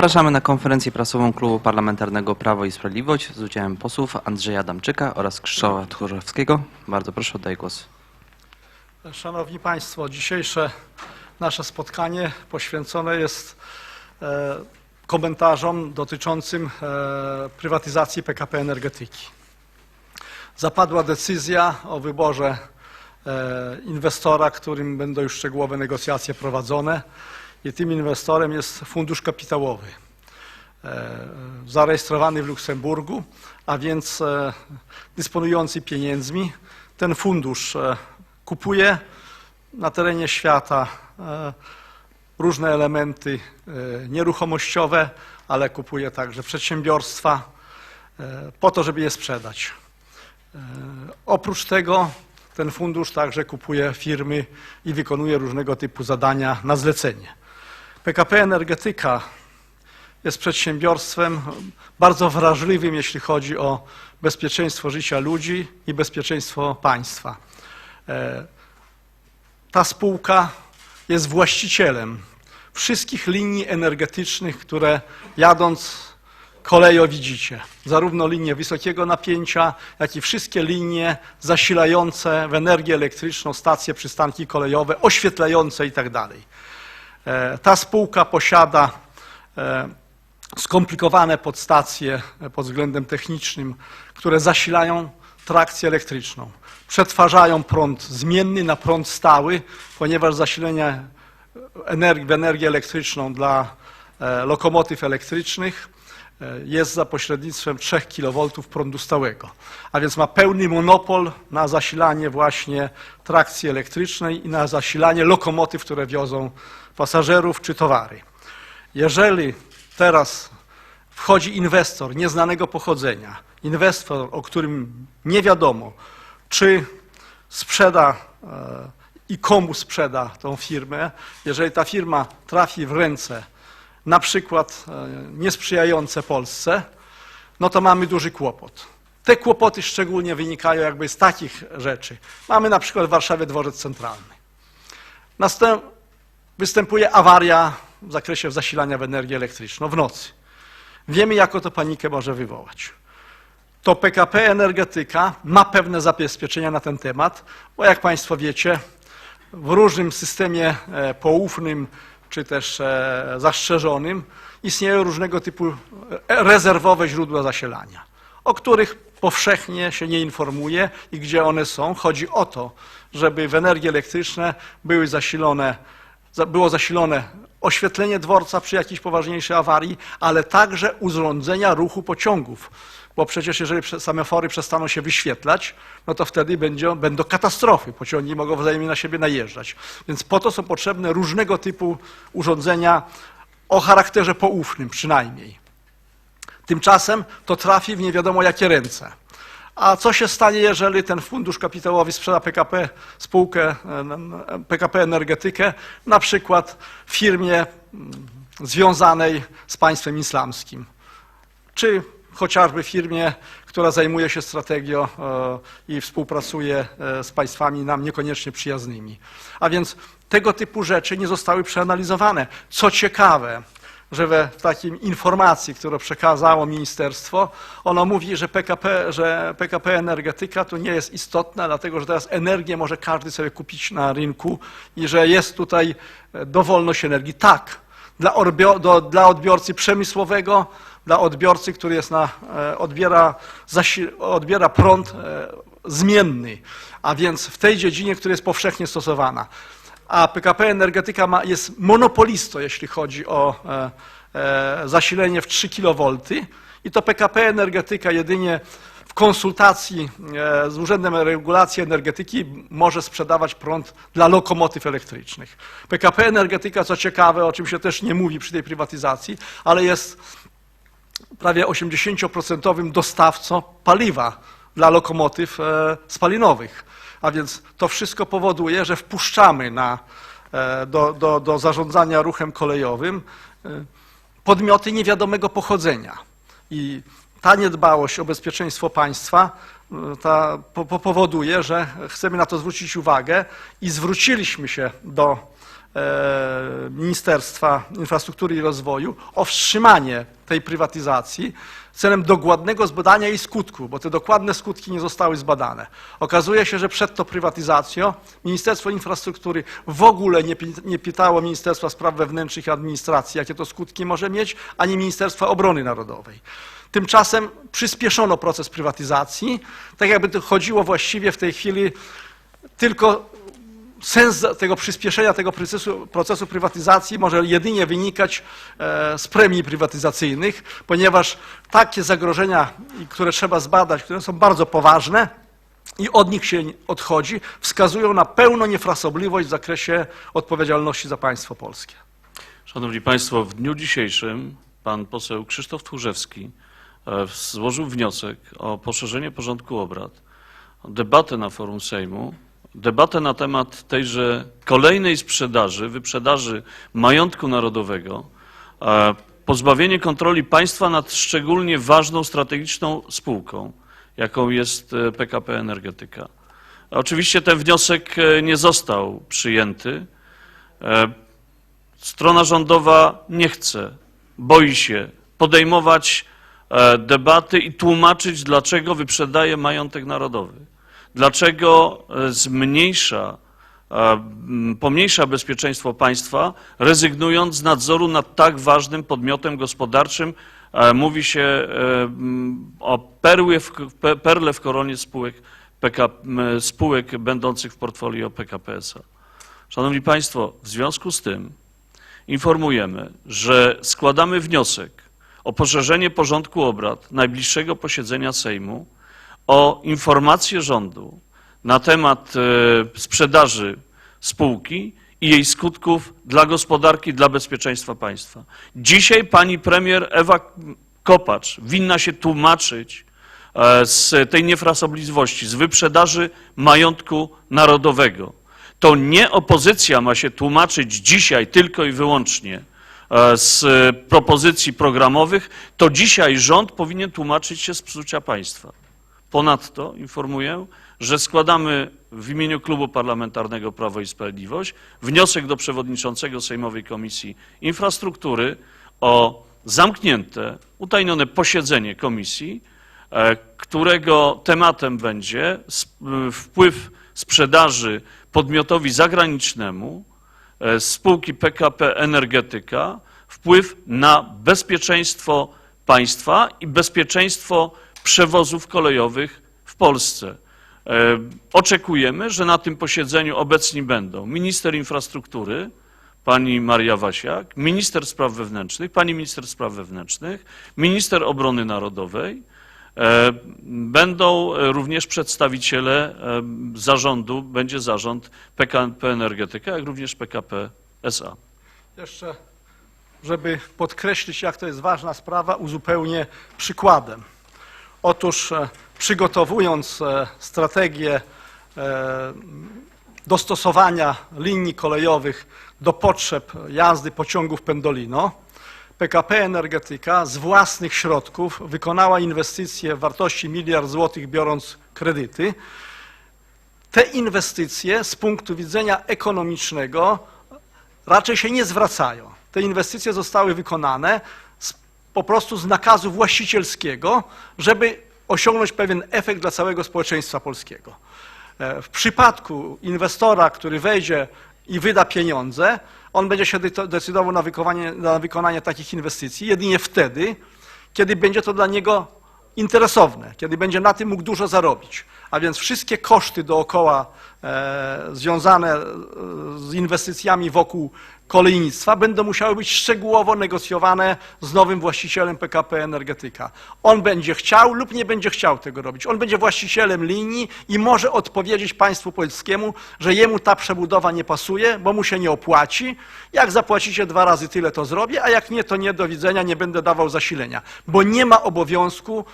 Zapraszamy na konferencję prasową Klubu Parlamentarnego Prawo i Sprawiedliwość z udziałem posłów Andrzeja Adamczyka oraz Krzysztofa Tchórzewskiego. Bardzo proszę, oddaję głos. Szanowni Państwo, dzisiejsze nasze spotkanie poświęcone jest e, komentarzom dotyczącym e, prywatyzacji PKP Energetyki. Zapadła decyzja o wyborze e, inwestora, którym będą już szczegółowe negocjacje prowadzone i tym inwestorem jest fundusz kapitałowy e, zarejestrowany w Luksemburgu, a więc e, dysponujący pieniędzmi. Ten fundusz e, kupuje na terenie świata różne elementy nieruchomościowe, ale kupuje także przedsiębiorstwa po to, żeby je sprzedać. Oprócz tego ten fundusz także kupuje firmy i wykonuje różnego typu zadania na zlecenie. PKP Energetyka jest przedsiębiorstwem bardzo wrażliwym, jeśli chodzi o bezpieczeństwo życia ludzi i bezpieczeństwo państwa. E, Ta spółka jest właścicielem wszystkich linii energetycznych, które jadąc kolejo widzicie. Zarówno linie wysokiego napięcia, jak i wszystkie linie zasilające w energię elektryczną stacje, przystanki kolejowe, oświetlające itd. E, Ta spółka posiada e, skomplikowane podstacje e, pod względem technicznym, które zasilają trakcję elektryczną. Przetwarzają prąd zmienny na prąd stały, ponieważ zasilenie energii, w energię elektryczną dla lokomotyw elektrycznych jest za pośrednictwem 3 kV prądu stałego. A więc ma pełny monopol na zasilanie właśnie trakcji elektrycznej i na zasilanie lokomotyw, które wiozą pasażerów czy towary. Jeżeli teraz wchodzi inwestor nieznanego pochodzenia, inwestor, o którym nie wiadomo, czy sprzeda e, i komu sprzeda tą firmę, jeżeli ta firma trafi w ręce na przykład e, niesprzyjające Polsce, no to mamy duży kłopot. Te kłopoty szczególnie wynikają jakby z takich rzeczy. Mamy na przykład w Warszawie dworzec centralny. Następ, występuje awaria w zakresie zasilania w energię elektryczną w nocy. Wiemy, jaką to panikę może wywołać. To PKP Energetyka ma pewne zabezpieczenia na ten temat, bo jak Państwo wiecie, w różnym systemie e, poufnym czy też e, zastrzeżonym istnieją różnego typu e, rezerwowe źródła zasilania, o których powszechnie się nie informuje i gdzie one są. Chodzi o to, żeby w energię elektryczną były zasilone za- było zasilone oświetlenie dworca przy jakiejś poważniejszej awarii, ale także urządzenia ruchu pociągów. Bo przecież jeżeli semafory przestaną się wyświetlać, no to wtedy będzie, będą katastrofy. Pociągi mogą wzajemnie na siebie najeżdżać. Więc po to są potrzebne różnego typu urządzenia o charakterze poufnym przynajmniej. Tymczasem to trafi w nie wiadomo jakie ręce. A co się stanie, jeżeli ten fundusz kapitałowy sprzeda PKP spółkę, e, n- n- PKP Energetykę, na przykład firmie mm, związanej z państwem islamskim, czy chociażby firmie, która zajmuje się strategią e, i współpracuje e, z państwami nam niekoniecznie przyjaznymi. A więc tego typu rzeczy nie zostały przeanalizowane. Co ciekawe, że w takim informacji, którą przekazało ministerstwo, ono mówi, że PKP, że PKP Energetyka to nie jest istotna, dlatego że teraz energię może każdy sobie kupić na rynku i że jest tutaj e, dowolność energii. Tak, dla odbiorcy przemysłowego, dla odbiorcy, który jest na, e, odbiera, odbiera prąd e, zmienny, a więc w tej dziedzinie, która jest powszechnie stosowana. A PKP Energetyka ma, jest monopolistą, jeśli chodzi o e, zasilenie w 3 kV i to PKP Energetyka jedynie w konsultacji z Urzędem Regulacji Energetyki może sprzedawać prąd dla lokomotyw elektrycznych. PKP Energetyka, co ciekawe, o czym się też nie mówi przy tej prywatyzacji, ale jest prawie 80% dostawcą paliwa dla lokomotyw e, spalinowych. A więc to wszystko powoduje, że wpuszczamy na, e, do, do, do zarządzania ruchem kolejowym e, podmioty niewiadomego pochodzenia. I ta niedbałość o bezpieczeństwo państwa ta po, po powoduje, że chcemy na to zwrócić uwagę i zwróciliśmy się do Ministerstwa Infrastruktury i Rozwoju o wstrzymanie tej prywatyzacji celem dogładnego zbadania jej skutków, bo te dokładne skutki nie zostały zbadane. Okazuje się, że przed tą prywatyzacją Ministerstwo Infrastruktury w ogóle nie, nie pytało Ministerstwa Spraw Wewnętrznych i Administracji, jakie to skutki może mieć, ani Ministerstwa Obrony Narodowej. Tymczasem przyspieszono proces prywatyzacji, tak jakby to chodziło właściwie w tej chwili tylko sens tego przyspieszenia tego procesu, procesu prywatyzacji może jedynie wynikać e, z premii prywatyzacyjnych, ponieważ takie zagrożenia, które trzeba zbadać, które są bardzo poważne i od nich się odchodzi, wskazują na pełną niefrasobliwość w zakresie odpowiedzialności za państwo polskie. Szanowni Państwo, w dniu dzisiejszym pan poseł Krzysztof Tchórzewski e, złożył wniosek o poszerzenie porządku obrad, debatę na forum Sejmu, debatę na temat tejże kolejnej sprzedaży, wyprzedaży majątku narodowego, e, pozbawienie kontroli państwa nad szczególnie ważną, strategiczną spółką, jaką jest e, PKP Energetyka. Oczywiście ten wniosek e, nie został przyjęty. E, Strona rządowa nie chce, boi się podejmować e, debaty i tłumaczyć, dlaczego wyprzedaje majątek narodowy, dlaczego e, zmniejsza, e, pomniejsza bezpieczeństwo państwa, rezygnując z nadzoru nad tak ważnym podmiotem gospodarczym. E, Mówi się o perły w, pe- perle w koronie spółek, PK, spółek będących w portfolio PKP SA. Szanowni Państwo, w związku z tym informujemy, że składamy wniosek o poszerzenie porządku obrad najbliższego posiedzenia Sejmu o informację rządu na temat e, sprzedaży spółki i jej skutków dla gospodarki, dla bezpieczeństwa państwa. Dzisiaj pani premier Ewa Kopacz winna się tłumaczyć e, z tej niefrasobliwości, z wyprzedaży majątku narodowego. To nie opozycja ma się tłumaczyć dzisiaj tylko i wyłącznie e, z propozycji programowych, to dzisiaj rząd powinien tłumaczyć się z psucia państwa. Ponadto informuję, że składamy w imieniu Klubu Parlamentarnego Prawo i Sprawiedliwość wniosek do przewodniczącego Sejmowej Komisji Infrastruktury o zamknięte, utajnione posiedzenie komisji, e, którego tematem będzie sp- wpływ sprzedaży podmiotowi zagranicznemu e, spółki PKP Energetyka, wpływ na bezpieczeństwo państwa i bezpieczeństwo przewozów kolejowych w Polsce. E, Oczekujemy, że na tym posiedzeniu obecni będą minister infrastruktury, pani Maria Wasiak, minister spraw wewnętrznych, pani minister spraw wewnętrznych, minister obrony narodowej, E, Będą e, również przedstawiciele zarządu, będzie zarząd PKP Energetyka, jak również PKP SA. Jeszcze, żeby podkreślić, jak to jest ważna sprawa, uzupełnię przykładem. Otóż e, przygotowując e, strategię e, dostosowania linii kolejowych do potrzeb jazdy pociągów Pendolino, PKP Energetyka z własnych środków wykonała inwestycje w wartości miliard złotych, biorąc kredyty. Te inwestycje z punktu widzenia ekonomicznego raczej się nie zwracają. Te inwestycje zostały wykonane po prostu z nakazu właścicielskiego, żeby osiągnąć pewien efekt dla całego społeczeństwa polskiego. E, W przypadku inwestora, który wejdzie i wyda pieniądze, on będzie się de- decydował na na wykonanie takich inwestycji jedynie wtedy, kiedy będzie to dla niego interesowne, kiedy będzie na tym mógł dużo zarobić. A więc wszystkie koszty dookoła e, związane e, z inwestycjami wokół kolejnictwa będą musiały być szczegółowo negocjowane z nowym właścicielem PKP Energetyka. On będzie chciał lub nie będzie chciał tego robić. On będzie właścicielem linii i może odpowiedzieć państwu polskiemu, że jemu ta przebudowa nie pasuje, bo mu się nie opłaci. Jak zapłacicie dwa razy tyle, to zrobię, a jak nie, to nie, do widzenia, nie będę dawał zasilenia. Bo nie ma obowiązku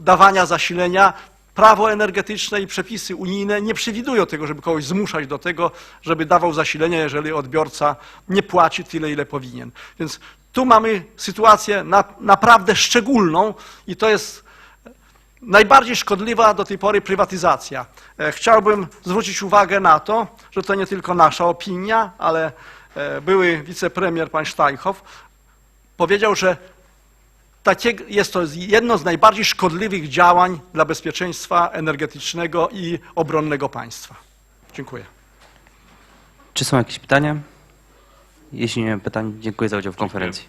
dawania zasilenia. Prawo energetyczne i przepisy unijne nie przewidują tego, żeby kogoś zmuszać do tego, żeby dawał zasilenie, jeżeli odbiorca nie płaci tyle, ile powinien. Więc tu mamy sytuację na, naprawdę szczególną i to jest najbardziej szkodliwa do tej pory prywatyzacja. E, Chciałbym zwrócić uwagę na to, że to nie tylko nasza opinia, ale e, były wicepremier pan Steinhoff powiedział, że jest to jedno z najbardziej szkodliwych działań dla bezpieczeństwa energetycznego i obronnego państwa. Dziękuję. Czy są jakieś pytania? Jeśli nie ma pytań, dziękuję za udział w konferencji.